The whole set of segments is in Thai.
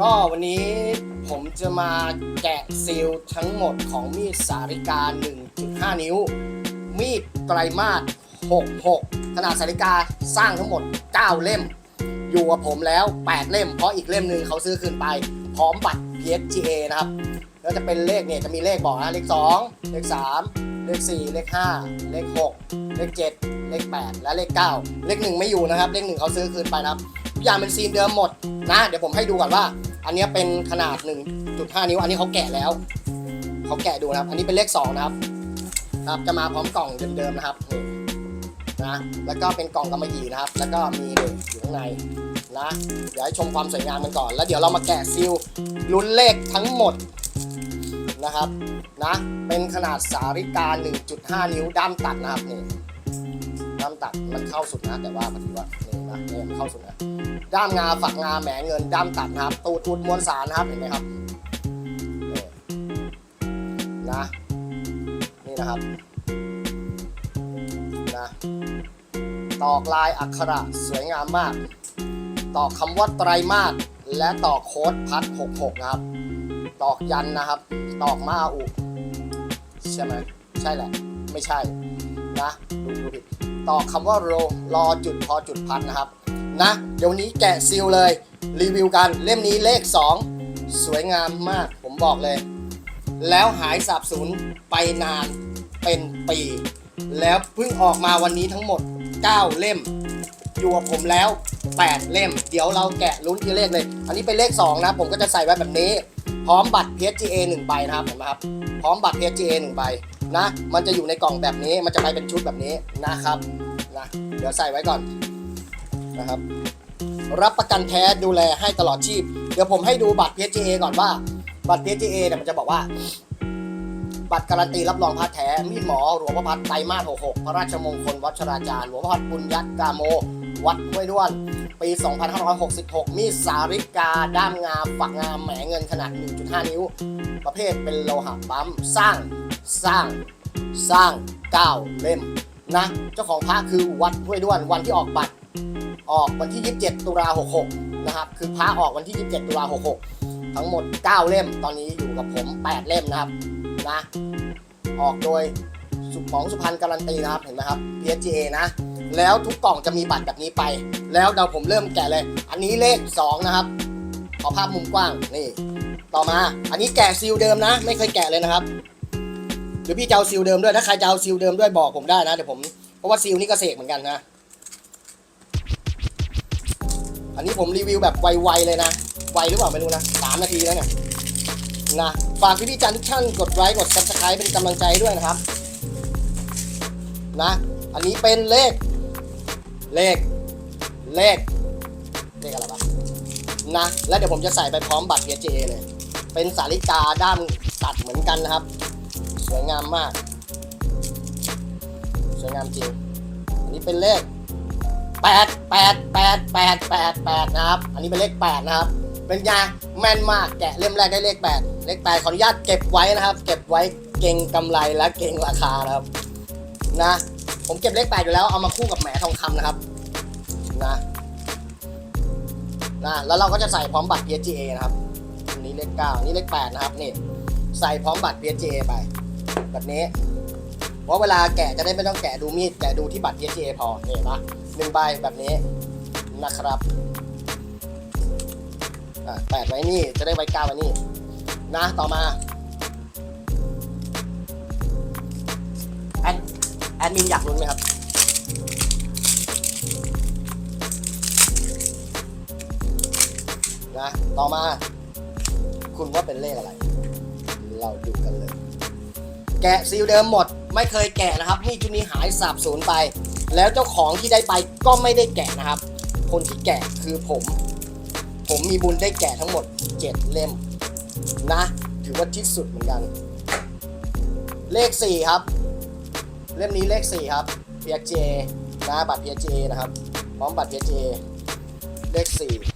ก็วันนี้ผมจะมาแกะซีลทั้งหมดของมีดสาริกา 1.5 นิ้ว มีดไตรมาส66 ขนาดสาริกาสร้างทั้งหมด 9 เล่ม อยู่กับผมแล้ว 8 เล่ม เพราะอีกเล่มหนึ่งเขาซื้อคืนไป พร้อมบัตร PSGA นะครับ แล้วจะเป็นเลขเนี่ยจะมีเลขบอกนะ เลข 2 เลข 3 เลข 4 เลข 5 เลข 6 เลข 7 เลข 8 และเลข 9 เลข 1 ไม่อยู่นะครับ เลข 1 เขาซื้อคืนไปนะครับทุกอย่างเป็นซีนเดิมหมดนะ เดี๋ยวผมให้ดูก่อนว่า อันนี้เป็นขนาด 1.5 นิ้ว อันนี้เขาแกะแล้ว เขาแกะดูนะครับ อันนี้เป็นเลข 2 นะครับ ครับ จะมาพร้อมกล่องเดิมๆนะครับนี่นะ แล้วก็เป็นกล่องกำมะหยี่นะครับ แล้วก็มีเด็กอยู่ข้างในนะ เดี๋ยวให้ชมความสวยงามกันก่อน แล้วเดี๋ยวเรามาแกะซีลลุ้นเลขทั้งหมดนะครับ นะ เป็นขนาดสาริกา 1.5 นิ้วด้ามตัดนะครับนี่ ด้ามตัดมันเข้าสุดนะแต่ว่าพอดีว่านี่นะนี่มันเข้าสุดนะด้ามงาฝักงาแหมเงินด้ามตัดนะครับ ตูดอุดมวลสารนะครับเห็นไหมครับนี่นะนี่นะครับนะตอกลายอักขระสวยงามมาก ตอกคำว่าไตรมาสและตอกโค้ดพัด66นะครับ ตอกยันนะครับ ตอกมาอุใช่ไหมใช่แหละ ไม่ใช่นะดูดูผิด ต่อคำว่าโรรอจุดพอจุดพัดนะครับนะเดี๋ยวนี้แกะซีลเลยรีวิวกันเล่มนี้เลข 2 สวยงามมากผมบอกเลย แล้วหายสาบสูญไปนานเป็นปี แล้วเพิ่งออกมาวันนี้ทั้งหมด 9 เล่ม อยู่กับผมแล้ว 8 เล่ม เดี๋ยวเราแกะลุ้นทีเลขเลย อันนี้เป็นเลข 2 นะ ผมก็จะใส่ไว้แบบนี้ พร้อมบัตร PSGA 1ใบนะครับเห็นไหมครับ พร้อมบัตร PSGA 1ใบ นะ มันจะอยู่ในกล่องแบบนี้ มันจะไปเป็นชุดแบบนี้นะครับนะเดี๋ยวใส่ไว้ก่อนนะครับ รับประกันแท้ดูแลให้ตลอดชีพ เดี๋ยวผมให้ดูบัตร PSGA ก่อนว่า บัตร PSGA เนี่ยมันจะบอกว่า บัตรการันตีรับรองพัดแท้ มีดหมอหลวงพ่อพัดไตรมาส66 พระราชมงคล วัชราจารย์ หลวงพ่อพัดปุญญกาโม วัดห้วยด้วน ปี 2566 มีสาริกา ด้ามงามฝักงามแหมเงินขนาด 1.5 นิ้ว ประเภทเป็นโลหะปั๊ม สร้าง สร้างสร้าง9เล่มนะเจ้าของพระคือวัดห้วยด้วนวันที่ออกบัตรออกวันที่ 27 ตุลา66 นะครับ คือพระออกวันที่ 27 ตุลา66 ทั้งหมด 9 เล่ม ตอนนี้อยู่กับผม 8 เล่มนะครับ นะ ออกโดยสุของสุพรรณการันตีนะครับ เห็นไหมครับ PSGA นะ แล้วทุกกล่องจะมีบัตรแบบนี้ไป แล้วเดี๋ยวผมเริ่มแกะเลย อันนี้เลข 2 นะครับ ขอภาพมุมกว้าง นี่ ต่อมา อันนี้แกะซีลเดิมนะ ไม่เคยแกะเลยนะครับ รือพี่จะเอาซีลเดิมด้วย ถ้าใครจะเอาซีลเดิมด้วยบอกผมได้นะเดี๋ยวผม เพราะว่าซีลนี่ก็เสกเหมือนกันนะ อันนี้ผมรีวิวแบบไวๆเลยนะ ไวหรือเปล่าไม่รู้นะสามนาทีแล้วเนี่ยนะ ฝากพี่ๆจันทุกท่านกดไลค์กด subscribe เป็นกำลังใจด้วยนะครับ นะ อันนี้เป็นเลข เลข เลข เลขอะไรวะนะ แล้วเดี๋ยวผมจะใส่ไปพร้อมบัตร PSA เลย เป็นสาริกาด้ามตัดเหมือนกันนะครับ วยงามมาก สวยงามจริง อันนี้เป็นเลขแปดแปดแปดแปดแปดแปดนะครับ อันนี้เป็นเลขแปดนะครับ เป็นไงแม่นมากแกะเล่มแรกได้เลขแปดเลขแปดขออนุญาตเก็บไว้นะครับ เก็บไว้เก่งกำไรและเก่งราคานะครับ นะ ผมเก็บเลขแปดอยู่แล้วเอามาคู่กับแหมทองคำนะครับ นะนะแล้วเราก็จะใส่พร้อมบัตร PSGA นะครับอันนี้เลขเก้าอันนี้เลขแปดนะครับนี่ใส่พร้อมบัตร PSGA ไป แบบนี้ เพราะเวลาแกะจะได้ไม่ต้องแกะดูมีดแกะดูที่บัตร PSGA พอนี่เห็นปะหนึ่งใบแบบนี้นะครับอะแปดไว้นี่จะได้ไว้เก้าไว้นี่นะต่อมาแอดแอดมินอยากลุ้นไหมครับนะต่อมา คุณว่าเป็นเลขอะไร เราดูกันเลย แกะซีลเดิมหมด ไม่เคยแกะนะครับมีดชุดนี้หายสาบสูญไป แล้วเจ้าของที่ได้ไปก็ไม่ได้แกะนะครับ คนที่แกะคือผม ผมมีบุญได้แกะทั้งหมด 7 เล่มนะ ถือว่าที่สุดเหมือนกัน เลข 4 ครับ เล่มนี้เลข 4 ครับ PSJ นะบัตร PSJ นะครับ พร้อมบัตร PSJ เลข 4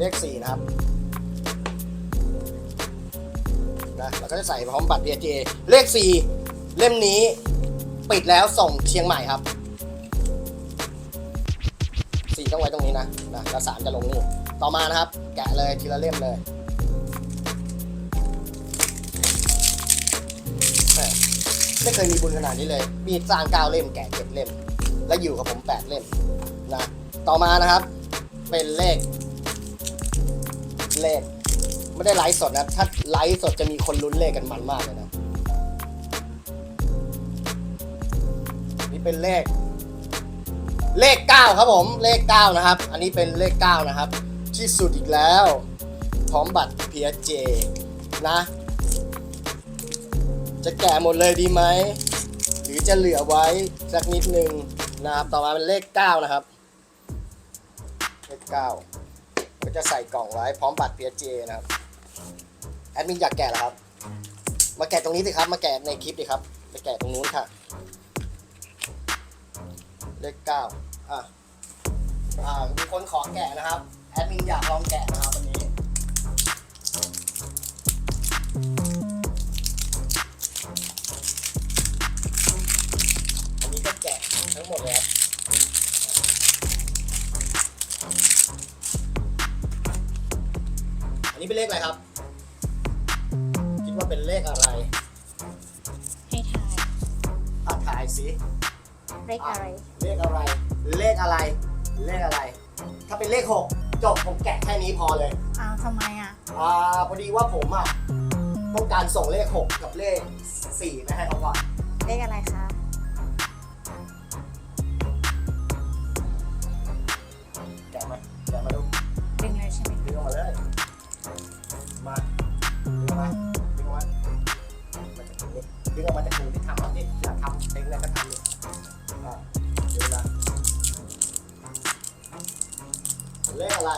เลข4นะครับนะเราก็จะใส่พร้อมบัตร PSJ เลข 4 เล่มนี้ปิดแล้วส่งเชียงใหม่ครับสี่ต้องไว้ตรงนี้นะนะแล้วสามจะลงนี่ต่อมานะครับ แกะเลยทีละเล่มเลยไม่เคยมีบุญขนาดนี้เลย มีดสร้างเก้าเล่มแกะเจ็ดเล่ม แล้วอยู่กับผมแปดเล่มนะต่อมานะครับ เป็นเลข เลข ไม่ได้ไลฟ์สดนะ ถ้าไลฟ์สดจะมีคนลุ้นเลขกันมันมากเลยนะ นี่เป็นเลข เลขเก้าครับผม เลขเก้านะครับ อันนี้เป็นเลขเก้านะครับ ที่สุดอีกแล้ว พร้อมบัตร PSJ นะ จะแกะหมดเลยดีไหม หรือจะเหลือไว้สักนิดนึงนะครับ ต่อมาเป็นเลขเก้านะครับ เลขเก็จะใส่กล่องไว้พร้อมบัตร PSJ นะครับ แอดมินอยากแกะเหรอครับ มาแกะตรงนี้สิครับ มาแกะในคลิปดิครับ ไปแกะตรงนู้นค่ะ เลขเก้าอะ อ่า มีคนขอแกะนะครับ แอดมินอยากลองแกะนะครับวันนี้ อันนี้ก็แกะทั้งหมดเลยครับ เป็นเลขอะไรครับ คิดว่าเป็นเลขอะไรให้ทายอะถ่ายสิเลขอะไร เลขอะไร เลขอะไร เลขอะไร ถ้าเป็นเลขหกจบผมแกะแค่นี้พอเลยอ้าวทำไมอะ อ่าพอดีว่าผมอะต้องการส่งเลขหกกับเลขสี่ไปให้เขาก่อน เลขอะไรคะ เลขอะไร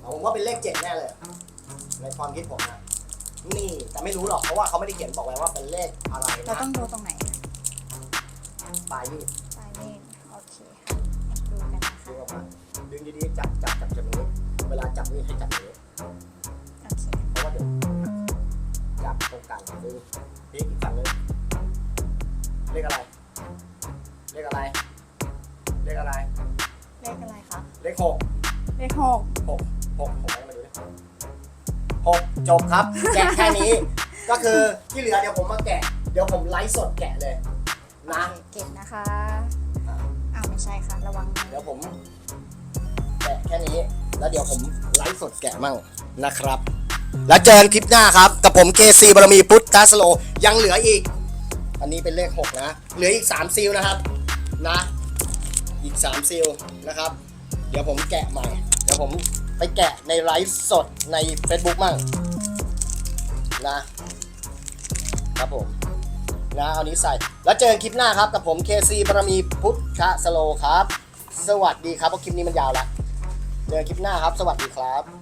เอาผมว่าเป็นเลขเจ็ดแน่เลย ในความคิดผมนะนี่ แต่ไม่รู้หรอกเพราะว่าเขาไม่ได้เขียนบอกไว้ว่าเป็นเลขอะไรเรานะต้องดูตรงไหนปลายมีดปลายมีดโอเคค่ะดูกันนะคะดึงออกมาดึงดีๆจับจับจับจับอย่างนี้เวลาจับมีดให้จับอย่างนี้โอเคเพราะว่าเดี๋ยวจับตรงกลางดึงพลิกอีกฝั่งหนึงเลขอะไร เลขอะไร เลขอะไร เลขอะไรคะเลขหก เลขหกหกหกผมให้มาดูดิหกจบครับ แกะแค่นี้ ก็คือที่เหลือเดี๋ยวผมมาแกะ เดี๋ยวผมไลฟ์สดแกะเลยนะเก็บนะคะอ้าวไม่ใช่ค่ะ ระวังมือเดี๋ยวผม แกะแค่นี้ แล้วเดี๋ยวผมไลฟ์สดแกะมั่งนะครับ แล้วเจอกันคลิปหน้าครับ กับผม KC บารมีพุทธสโล ยังเหลืออีก อันนี้เป็นเลข 6 นะ เหลืออีก 3 ซีลนะครับ นะ อีก 3 ซีลนะครับ เดี๋ยวผมแกะใหม่เดี๋ยวผมไปแกะในไลฟ์สดใน Facebook มั่งนะครับผมนะเอานี้ใส่ แล้วเจอกันคลิปหน้าครับ กับผมเคซีบารมีพุทธสโลครับ สวัสดีครับเพราะคลิปนี้มันยาวละเจอกันคลิปหน้าครับ สวัสดีครับ